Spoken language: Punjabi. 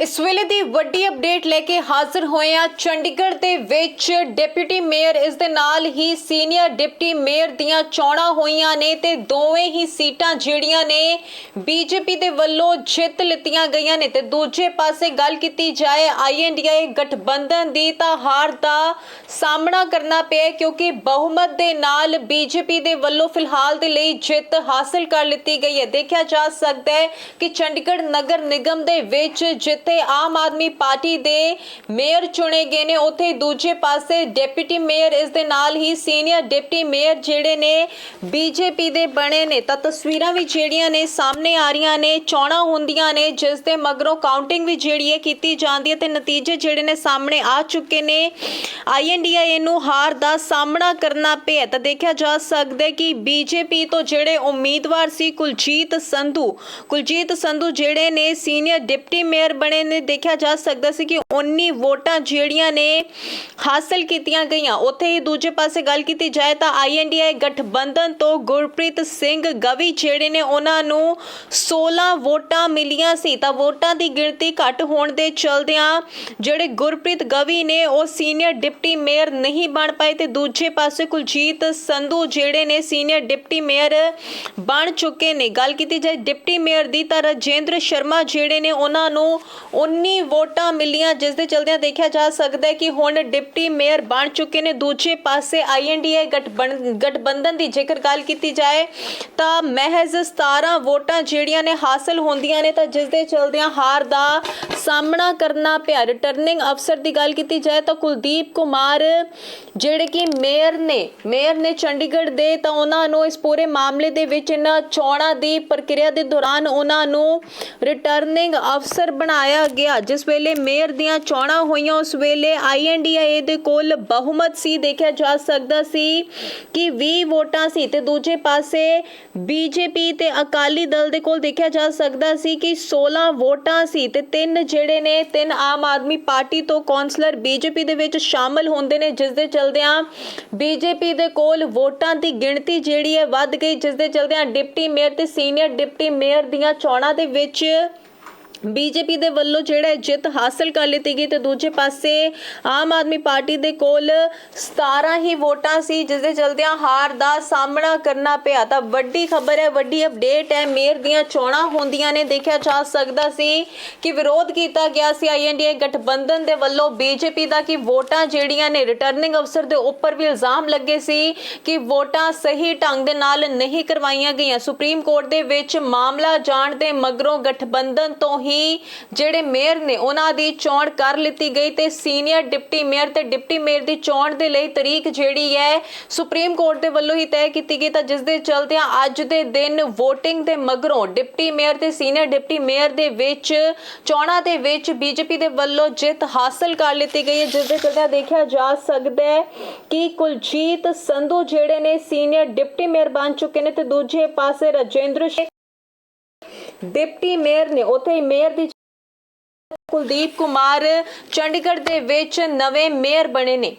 ਇਸ ਵੇਲੇ ਦੀ ਵੱਡੀ ਅਪਡੇਟ ਲੈ ਕੇ ਹਾਜ਼ਰ ਹੋਏ ਆ ਚੰਡੀਗੜ੍ਹ ਦੇ ਵਿੱਚ ਡਿਪਟੀ ਮੇਅਰ, ਇਸ ਦੇ ਨਾਲ ਹੀ ਸੀਨੀਅਰ ਡਿਪਟੀ ਮੇਅਰ ਦੀਆਂ ਚੋਣਾਂ ਹੋਈਆਂ ਨੇ ਤੇ ਦੋਵੇਂ ਹੀ ਸੀਟਾਂ ਜਿਹੜੀਆਂ ਨੇ ਬੀਜੇਪੀ ਦੇ ਵੱਲੋਂ ਜਿੱਤ ਲਿੱਤੀਆਂ ਗਈਆਂ ਨੇ ਤੇ ਦੂਜੇ ਪਾਸੇ ਗੱਲ ਕੀਤੀ ਜਾਏ ਆਈਐਨਡੀਆਈ ਗਠਬੰਧਨ ਦੀ ਤਾਂ ਹਾਰ ਦਾ ਸਾਹਮਣਾ ਕਰਨਾ ਪਿਆ ਕਿਉਂਕਿ ਬਹੁਮਤ ਦੇ ਨਾਲ ਬੀਜੇਪੀ ਦੇ ਵੱਲੋਂ ਫਿਲਹਾਲ ਦੇ ਲਈ ਜਿੱਤ ਹਾਸਲ ਕਰ ਲਿੱਤੀ ਗਈ ਹੈ। ਦੇਖਿਆ ਜਾ ਸਕਦਾ ਹੈ ਕਿ ਚੰਡੀਗੜ੍ਹ ਨਗਰ ਨਿਗਮ ਦੇ ਵਿੱਚ ਜਿੱਤ ਜਿੱਥੇ ਆਮ ਆਦਮੀ ਪਾਰਟੀ ਦੇ ਮੇਅਰ ਚੁਣੇ ਗਏ ਨੇ। ਉੱਥੇ ਦੂਜੇ ਪਾਸੇ ਡਿਪਟੀ ਮੇਅਰ, ਇਸ ਦੇ ਨਾਲ ਹੀ ਸੀਨੀਅਰ ਡਿਪਟੀ ਮੇਅਰ ਜਿਹੜੇ ਨੇ, ਬੀਜੇਪੀ ਦੇ ਬਣੇ ਨੇ। ਤਾਂ ਤਸਵੀਰਾਂ ਵੀ ਜਿਹੜੀਆਂ ਨੇ ਸਾਹਮਣੇ ਆ ਰਹੀਆਂ ਨੇ, ਚੋਣਾਂ ਹੁੰਦੀਆਂ ਨੇ, ਜਿਸ ਦੇ ਮਗਰੋਂ ਕਾਊਂਟਿੰਗ ਵੀ ਜਿਹੜੀ ਹੈ ਕੀਤੀ ਜਾਂਦੀ ਹੈ ਤੇ ਨਤੀਜੇ ਜਿਹੜੇ ਨੇ ਸਾਹਮਣੇ ਆ ਚੁੱਕੇ ਨੇ। ਆਈਐਨਡੀਆਈ ਨੂੰ ਹਾਰ ਦਾ ਸਾਹਮਣਾ ਕਰਨਾ ਪਿਆ। ਤਾਂ ਦੇਖਿਆ ਜਾ ਸਕਦਾ ਹੈ ਕਿ ਬੀਜੇਪੀ ਤੋਂ ਜਿਹੜੇ ਉਮੀਦਵਾਰ ਸੀ, ਕੁਲਜੀਤ ਸੰਧੂ। ਕੁਲਜੀਤ ਸੰਧੂ ਜਿਹੜੇ ਨੇ, ਸੀਨੀਅਰ ਡਿਪਟੀ ਮੇਅਰ ਬਣੇ ਨੇ ਦੇਖਿਆ ਜਾ ਸਕਦਾ ਸੀ ਕਿ 19 ਵੋਟਾਂ ਜਿਹੜੀਆਂ ਨੇ ਹਾਸਲ ਕੀਤੀਆਂ ਗਈਆਂ। ਉੱਥੇ ਹੀ ਦੂਜੇ ਪਾਸੇ ਗੱਲ ਕੀਤੀ ਜਾਏ ਤਾਂ ਆਈਐਨਡੀਆਈ ਗਠਬੰਧਨ ਤੋਂ ਗੁਰਪ੍ਰੀਤ ਸਿੰਘ ਗਵੀ ਜਿਹੜੇ ਨੇ, ਉਹਨਾਂ ਨੂੰ 16 ਵੋਟਾਂ ਮਿਲੀਆਂ ਸੀ। ਤਾਂ ਵੋਟਾਂ ਦੀ ਗਿਣਤੀ ਘੱਟ ਹੋਣ ਦੇ ਚਲਦਿਆਂ ਜਿਹੜੇ ਗੁਰਪ੍ਰੀਤ ਗਵੀ ਨੇ, ਉਹ ਸੀਨੀਅਰ ਡਿਪਟੀ ਮੇਅਰ ਨਹੀਂ ਬਣ ਪਾਏ ਤੇ ਦੂਜੇ ਪਾਸੇ ਕੁਲਜੀਤ ਸੰਧੂ ਜਿਹੜੇ ਨੇ, ਸੀਨੀਅਰ ਡਿਪਟੀ ਮੇਅਰ ਬਣ ਚੁੱਕੇ ਨੇ। ਗੱਲ ਕੀਤੀ ਜਾਏ ਡਿਪਟੀ ਮੇਅਰ ਦੀ ਤਾਂ ਰਜੇਂਦਰ ਸ਼ਰਮਾ ਜਿਹੜੇ ਨੇ, ਉਹਨਾਂ ਨੂੰ 19 ਵੋਟਾਂ ਮਿਲੀਆਂ, ਜਿਸ ਦੇ ਚਲਦਿਆਂ ਦੇਖਿਆ ਜਾ ਸਕਦਾ ਹੈ ਕਿ ਹੁਣ ਡਿਪਟੀ ਮੇਅਰ ਬਣ ਚੁੱਕੇ ਨੇ। ਦੂਜੇ ਪਾਸੇ ਆਈਐਨਡੀਏ ਗਠਬੰਧਨ ਦੀ ਜੇਕਰ ਗੱਲ ਕੀਤੀ ਜਾਏ, ਤਾਂ ਮਹਿਜ਼ 17 ਵੋਟਾਂ ਜਿਹੜੀਆਂ ਨੇ ਹਾਸਲ ਹੁੰਦੀਆਂ ਨੇ, ਤਾਂ ਜਿਸ ਦੇ ਚਲਦਿਆਂ ਹਾਰ ਦਾ ਸਾਹਮਣਾ ਕਰਨਾ ਪਿਆ। ਰਿਟਰਨਿੰਗ ਅਫਸਰ ਦੀ ਗੱਲ ਕੀਤੀ ਜਾਏ, ਤਾਂ ਕੁਲਦੀਪ ਕੁਮਾਰ, ਜਿਹੜੇ ਕਿ ਮੇਅਰ ਨੇ ਮੇਅਰ ਨੇ ਚੰਡੀਗੜ੍ਹ ਦੇ, ਤਾਂ ਉਹਨਾਂ ਨੂੰ ਇਸ ਪੂਰੇ ਮਾਮਲੇ ਦੇ ਵਿੱਚ ਇਹਨਾਂ ਚੋਣਾਂ ਦੀ ਪ੍ਰਕਿਰਿਆ ਦੇ ਦੌਰਾਨ ਉਹਨਾਂ ਨੂੰ ਰਿਟਰਨਿੰਗ ਅਫਸਰ ਬਣਾਇਆ ਗਿਆ, ਜਿਸ ਵੇਲੇ ਮੇਅਰ ਦੀਆਂ ਚੋਣਾਂ ਹੋਈਆਂ, ਉਸ ਵੇਲੇ ਆਈਐਨਡੀਏ ਦੇ ਕੋਲ ਬਹੁਮਤ ਸੀ, ਦੇਖਿਆ ਜਾ ਸਕਦਾ ਸੀ ਕਿ 20 ਵੋਟਾਂ ਸੀ ਤੇ ਦੂਜੇ ਪਾਸੇ ਬੀਜੇਪੀ ਤੇ ਅਕਾਲੀ ਦਲ ਦੇ ਕੋਲ ਦੇਖਿਆ ਜਾ ਸਕਦਾ ਸੀ ਕਿ 16 ਵੋਟਾਂ ਸੀ ਤੇ ਤਿੰਨ ਜਿਹੜੇ ਨੇ, ਤਿੰਨ ਆਮ ਆਦਮੀ ਪਾਰਟੀ ਤੋਂ ਕੌਂਸਲਰ ਬੀਜੇਪੀ ਦੇ ਵਿੱਚ ਸ਼ਾਮਲ ਹੁੰਦੇ ਨੇ, ਜਿਸ ਦੇ ਚਲਦਿਆਂ ਬੀਜੇਪੀ ਦੇ ਕੋਲ ਵੋਟਾਂ ਦੀ ਗਿਣਤੀ ਜਿਹੜੀ ਹੈ ਵੱਧ ਗਈ, ਜਿਸ ਦੇ ਚਲਦਿਆਂ ਡਿਪਟੀ ਮੇਅਰ ਤੇ ਸੀਨੀਅਰ ਡਿਪਟੀ ਮੇਅਰ ਦੀਆਂ ਚੋਣਾਂ ਦੇ ਵਿੱਚ ਬੀਜੇਪੀ ਦੇ ਵੱਲੋਂ ਜਿਹੜਾ ਜਿੱਤ ਹਾਸਲ ਕਰ ਲਈ ਗਈ ਤੇ ਦੂਜੇ ਪਾਸੇ ਆਮ ਆਦਮੀ ਪਾਰਟੀ ਦੇ ਕੋਲ 17 ਹੀ ਵੋਟਾਂ ਸੀ, ਜਿਸ ਦੇ ਚਲਦਿਆਂ ਹਾਰ ਦਾ ਸਾਹਮਣਾ ਕਰਨਾ ਪਿਆ। ਤਾਂ ਵੱਡੀ ਖਬਰ ਹੈ, ਵੱਡੀ ਅਪਡੇਟ ਹੈ, ਮੇਅਰ ਦੀਆਂ ਚੋਣਾਂ ਹੁੰਦੀਆਂ ਨੇ, ਦੇਖਿਆ ਜਾ ਸਕਦਾ ਸੀ ਕਿ ਵਿਰੋਧ ਕੀਤਾ ਗਿਆ ਸੀ ਆਈਐਨਡੀਏ ਗਠਬੰਧਨ ਦੇ ਵੱਲੋਂ। ਬੀਜੇਪੀ ਦਾ ਕਿ ਵੋਟਾਂ ਜਿਹੜੀਆਂ ਨੇ ਰਿਟਰਨਿੰਗ ਅਫਸਰ ਦੇ ਉੱਪਰ ਵੀ ਇਲਜ਼ਾਮ ਲੱਗੇ ਸੀ ਕਿ ਵੋਟਾਂ ਸਹੀ ਢੰਗ ਦੇ ਨਾਲ ਨਹੀਂ ਕਰਵਾਈਆਂ ਗਈਆਂ। ਸੁਪਰੀਮ ਕੋਰਟ ਦੇ ਵਿੱਚ ਮਾਮਲਾ ਜਾਣ ਦੇ ਮਗਰੋਂ ਗਠਬੰਧਨ ਤੋਂ ਹੀ ਜਿਹੜੇ ਮੇਅਰ ਨੇ ਉਹਨਾਂ ਦੀ ਚੋਣ ਕਰ ਲਿੱਤੀ ਗਈ ਤੇ ਸੀਨੀਅਰ ਡਿਪਟੀ ਮੇਅਰ ਤੇ ਡਿਪਟੀ ਮੇਅਰ ਦੀ ਚੋਣ ਦੇ ਲਈ ਤਰੀਕ ਜਿਹੜੀ ਹੈ ਸੁਪਰੀਮ ਕੋਰਟ ਦੇ ਵੱਲੋਂ ਹੀ ਤੈਅ ਕੀਤੀ ਗਈ ਤਾਂ ਜਿਸ ਦੇ ਚਲਦਿਆਂ ਅੱਜ ਦੇ ਦਿਨ VOTING ਦੇ ਮਗਰੋਂ ਡਿਪਟੀ ਮੇਅਰ ਤੇ ਸੀਨੀਅਰ ਡਿਪਟੀ ਮੇਅਰ ਦੇ ਵਿੱਚ, ਚੋਣਾਂ ਦੇ ਵਿੱਚ ਬੀਜੇਪੀ ਦੇ ਵੱਲੋਂ ਜਿੱਤ ਹਾਸਲ ਕਰ ਲਿੱਤੀ ਗਈ ਹੈ। ਜਿਸ ਦੇ ਚਲਦਿਆਂ ਦੇਖਿਆ ਜਾ ਸਕਦਾ ਹੈ ਕਿ ਕੁਲਜੀਤ ਸੰਧੂ ਜਿਹੜੇ ਨੇ ਸੀਨੀਅਰ ਡਿਪਟੀ ਮੇਅਰ ਬਣ ਚੁੱਕੇ ਨੇ ਤੇ ਦੂਜੇ ਪਾਸੇ ਰਜੇਂਦਰ ਸ਼ੇਖ ਡਿਪਟੀ ਮੇਅਰ ਨੇ ਉੱਥੇ ਹੀ ਮੇਅਰ ਦੀ ਕੁਲਦੀਪ ਕੁਮਾਰ ਚੰਡੀਗੜ੍ਹ ਦੇ ਵਿੱਚ ਨਵੇਂ ਮੇਅਰ ਬਣੇ ਨੇ।